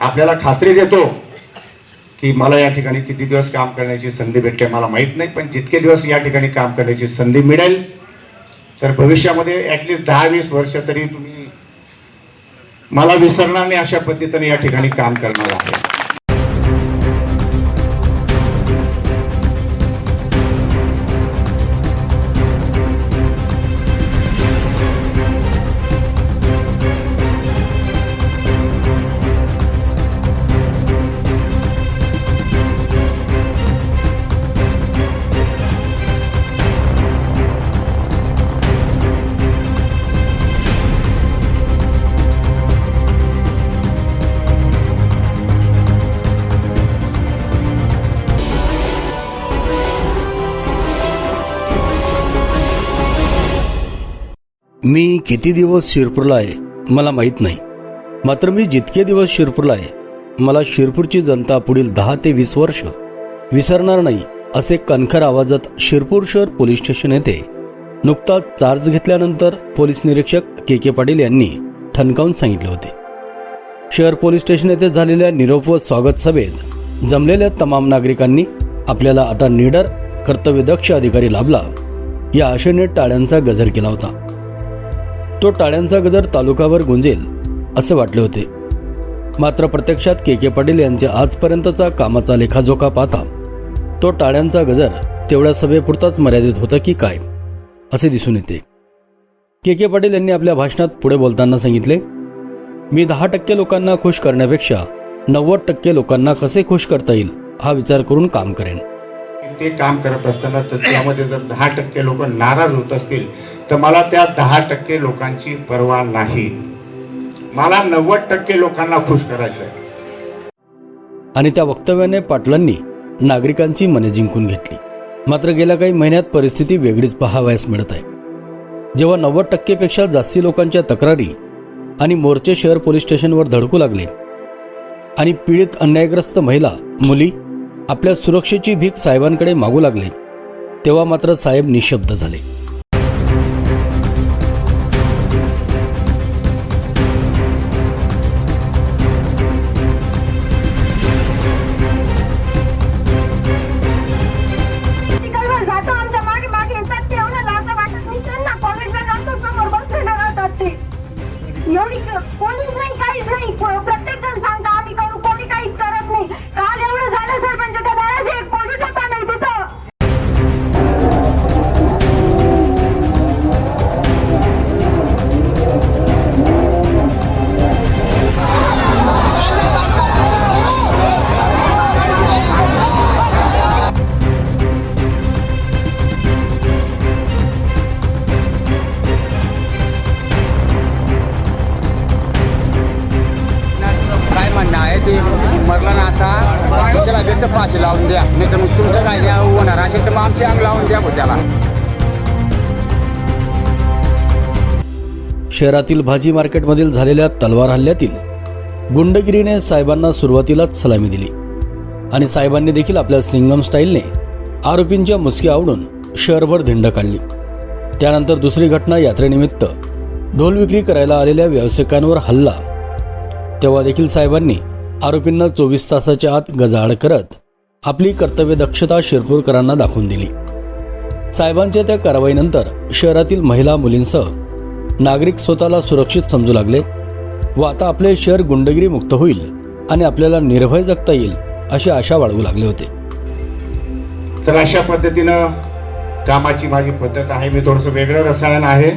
आपल्याला खात्री देतो की मला या ठिकाणी किती दिवस काम करण्याची संधी भेटते मला माहीत नाही पण जितके दिवस या ठिकाणी काम करण्याची संधी मिळेल तर भविष्यामध्ये ॲटलिस्ट दहा वीस वर्ष तरी तुम्ही मला विसरणार नाही अशा पद्धतीने या ठिकाणी काम करणार आहे. मी किती दिवस शिरपूरला आहे मला माहीत नाही. मात्र मी जितके दिवस शिरपूरला आहे मला शिरपूरची जनता पुढील दहा ते वीस वर्ष विसरणार नाही असे कणखर आवाजात शिरपूर शहर पोलीस स्टेशन येथे नुकताच चार्ज घेतल्यानंतर पोलीस निरीक्षक के के पाटील यांनी ठणकावून सांगितले होते. शहर पोलीस स्टेशन येथे झालेल्या निरोप व स्वागत सभेत जमलेल्या तमाम नागरिकांनी आपल्याला आता निडर कर्तव्यदक्ष अधिकारी लाभला या आशेने टाळ्यांचा गजर केला होता. तो टाळ्यांचा गजर तालुकावर गुंजेल असे वाटले होते. मात्र प्रत्यक्षात के के पाटील यांच्या आजपर्यंतचा कामाचा लेखाजोखा पाहता तो टाळ्यांचा गजर तेवढ्या सभेपुरताच मर्यादित होता की काय असे दिसून येते. के के पाटील यांनी आपल्या भाषणात पुढे बोलताना सांगितले मी दहा टक्के लोकांना खुश करण्यापेक्षा नव्वद टक्के लोकांना कसे खुश करता येईल हा विचार करून काम करेन. ते काम करत असताना त्यामध्ये जर दहा टक्के लोक नाराज होत असतील तर मला त्या दहा टक्के लोकांची परवा नाही. मला नव्वद टक्के लोकांना खुश करायचं आहे आणि त्या वक्तव्याने पाटलांनी नागरिकांची मने जिंकून घेतली. मात्र गेल्या काही महिन्यात परिस्थिती वेगळीच पाहावयास मिळत आहे. जेव्हा नव्वद टक्केपेक्षा जास्ती लोकांच्या तक्रारी आणि मोर्चे शहर पोलीस स्टेशनवर धडकू लागले आणि पीडित अन्यायग्रस्त महिला मुली आपल्या सुरक्षेची भीक साहेबांकडे मागू लागले तेव्हा मात्र साहेब निशब्द झाले. त्याला व्यक्त फाशी लावून द्या. नाही तर मग तुमचं काय द्या होणार असेल तर मग आमची अंग लावून द्या त्याला शहरातील भाजी मार्केटमधील झालेल्या तलवार हल्ल्यातील गुंडगिरीने साहेबांना सुरुवातीलाच सलामी दिली. आणि साहेबांनी देखील आपल्या सिंगम स्टाईलने आरोपींच्या मुसकी आवडून शहरभर धिंड काढली. त्यानंतर दुसरी घटना यात्रेनिमित्त ढोल विक्री करायला आलेल्या व्यावसायिकांवर हल्ला. तेव्हा देखील साहेबांनी आरोपींना चोवीस तासाच्या आत गजाआड करत आपली कर्तव्य दक्षता शिरपूरकरांना दाखवून दिली. साहेबांच्या त्या कारवाईनंतर शहरातील महिला मुलींसह नागरिक स्वतःला सुरक्षित समजू लागले व आता आपले शहर गुंडगिरी मुक्त होईल आणि आपल्याला निर्भय जगता येईल अशी आशा बाळगू लागले होते. तर अशा पद्धतीनं कामाची माझी पद्धत आहे. मी थोडंसं वेगळं रसायन आहे.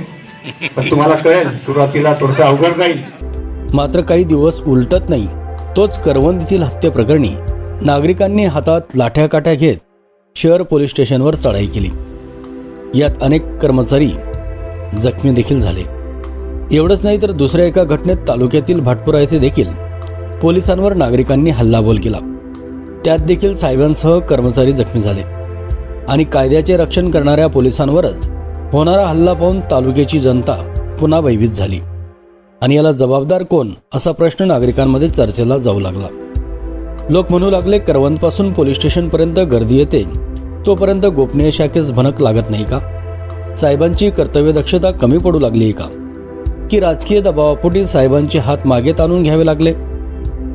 पण तुम्हाला कळेल सुरुवातीला थोडंसं अवघड जाईल. मात्र काही दिवस उलटत नाही. तोच करवंदीतील हत्येप्रकरणी नागरिकांनी हातात लाठ्या काठ्या घेत शहर पोलीस स्टेशनवर चढाई केली. यात अनेक कर्मचारी जखमी देखील झाले. एवढंच नाही तर दुसऱ्या एका घटनेत तालुक्यातील भाटपुरा येथे देखील पोलिसांवर नागरिकांनी हल्लाबोल केला. त्यात देखील साहेबांसह कर्मचारी जखमी झाले आणि कायद्याचे रक्षण करणाऱ्या पोलिसांवरच होणारा हल्ला पाहून तालुक्याची जनता पुन्हा भयभीत झाली. आणि याला जबाबदार कोण असा प्रश्न नागरिकांमध्ये चर्चेला जाऊ लागला. लोक म्हणू लागले करवंदपासून पोलीस स्टेशनपर्यंत गर्दी येते. तोपर्यंत गोपनीय शाखेस भनक लागत नाही का? साहेबांची कर्तव्य दक्षता कमी पडू लागली आहे का? की राजकीय दबावापोटी साहेबांचे हात मागे ताणून घ्यावे लागले?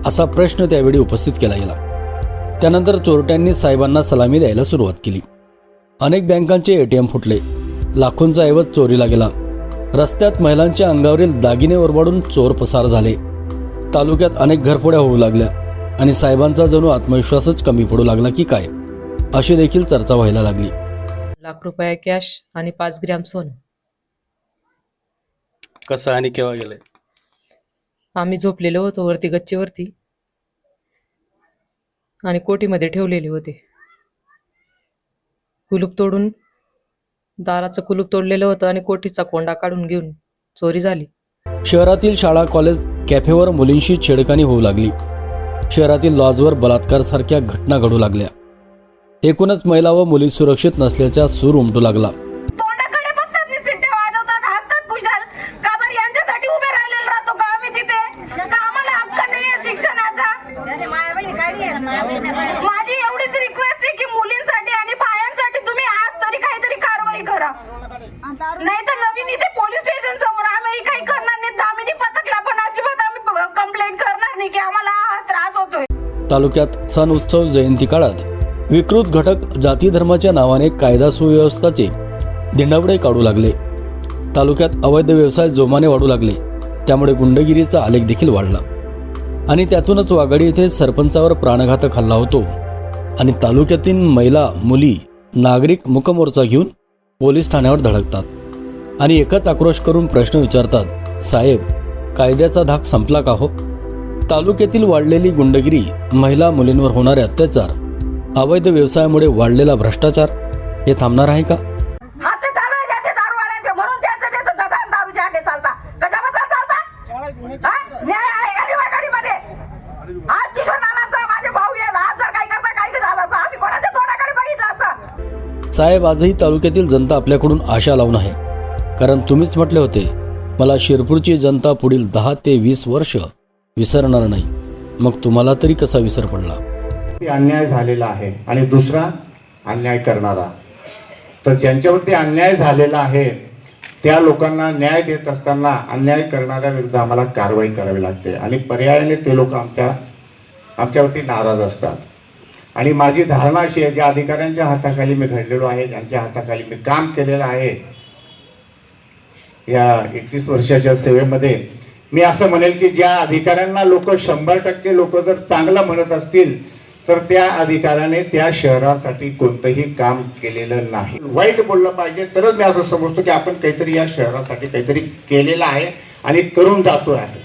असा प्रश्न त्यावेळी उपस्थित केला गेला. त्यानंतर चोरट्यांनी साहेबांना सलामी द्यायला सुरुवात केली. अनेक बँकांचे एटीएम फुटले. लाखोंचा ऐवज चोरीला गेला. रस्त्यात महिलांच्या अंगावरील दागिने ओरबाडून चोर पसार झाले. तालुक्यात अनेक घरफोड्या होऊ लागल्या आणि साहेबांचा जणू आत्मविश्वासच कमी पडू लागला की काय? अशी देखील चर्चा व्हायला लागली. लाख रुपये कॅश आणि पाच ग्रॅम सोनं. कसं आणि केव्हा गेलंय? आम्ही झोपलेलो होतो वरती गच्चीवरती. आणि कोठीमध्ये ठेवलेले होते. कुलूप तोडून दाराचं कुलूप तोडलेलं होतं आणि कोठीचा कोंडा काढून घेऊन चोरी झाली. शहरातील शाळा कॉलेज कॅफेवर मुलींशी छेडखानी होऊ लागली. शहरातील लॉजवर बलात्कार सारख्या घटना घडू लागल्या. एकूणच महिला व मुली सुरक्षित नसल्याचा सूर उमटू लागला. तोंडाकडे बघतात नि सिट्टे वाजवतात हसतात खुशाल का बरं यांच्यासाठी उभे राहिलेलो राहतो का आम्ही तिथे? का आम्हाला हक्क नाहीये शिक्षणाचा? माझी एवढीच रिक्वेस्ट आहे की मुलींसाठी आणि बायांसाठी तुम्ही आज तरी काहीतरी कारवाई करा नाही तर नवीन इथे पोलीस स्टेशन समोर आम्ही काही करणार नाही दामिनी पथकला पण अजिबात आम्ही कंप्लेंट करणार नाही की आम्हाला हा त्रास होतोय तालुक्यात सण उत्सव जयंती काळात विकृत घटक जाती धर्माच्या नावाने कायदा सुव्यवस्थाचे धिंडावडे काढू लागले. तालुक्यात अवैध व्यवसाय जोमाने वाढू लागले. त्यामुळे गुंडगिरीचा आलेख देखील वाढला. आणि त्यातूनच वाघाडी येथे सरपंचावर प्राणघातक हल्ला होतो. आणि तालुक्यातील महिला मुली नागरिक मुकमोर्चा घेऊन पोलीस ठाण्यावर धडकतात. आणि एकच आक्रोश करून प्रश्न विचारतात साहेब कायद्याचा धाक संपला का हो? तालुक्यातील वाढलेली गुंडगिरी महिला मुलींवर होणारे अत्याचार अवैध व्यवसायामुळे वाढलेला भ्रष्टाचार हे थांबणार आहे का? साहेब आजही तालुक्यातील जनता आपल्याकडून आशा लावून आहे. कारण तुम्हीच म्हटले होते मला शिरपूरची जनता पुढील दहा ते वीस वर्ष विसरणार नाही. मग तुम्हाला तरी कसा विसर पडला? ते अन्याय झालेला आहे आणि दुसरा अन्याय करणारा. तर ज्यांच्यावरती अन्याय झालेला आहे त्या लोकांना न्याय देत असताना अन्याय करणाऱ्या विरुद्ध आम्हाला कारवाई करावी लागते. आणि पर्यायाने ते लोक आमच्या आमच्यावरती नाराज असतात. आणि माझी धारणा अशी आहे ज्या अधिकाऱ्यांच्या हाताखाली मी घडलेलो आहे ज्यांच्या हाताखाली मी काम केलेलं आहे या एकवीस वर्षाच्या सेवेमध्ये मी असं म्हणेल की ज्या अधिकाऱ्यांना लोक शंभर टक्के लोक जर चांगलं म्हणत असतील तर त्या अधिकाऱ्याने त्या शहरासाठी कोणतंही काम केलेलं नाही. वाईट बोललं पाहिजे तरच मी असं समजतो की आपण काहीतरी या शहरासाठी काहीतरी केलेलं आहे आणि करून जातो आहे.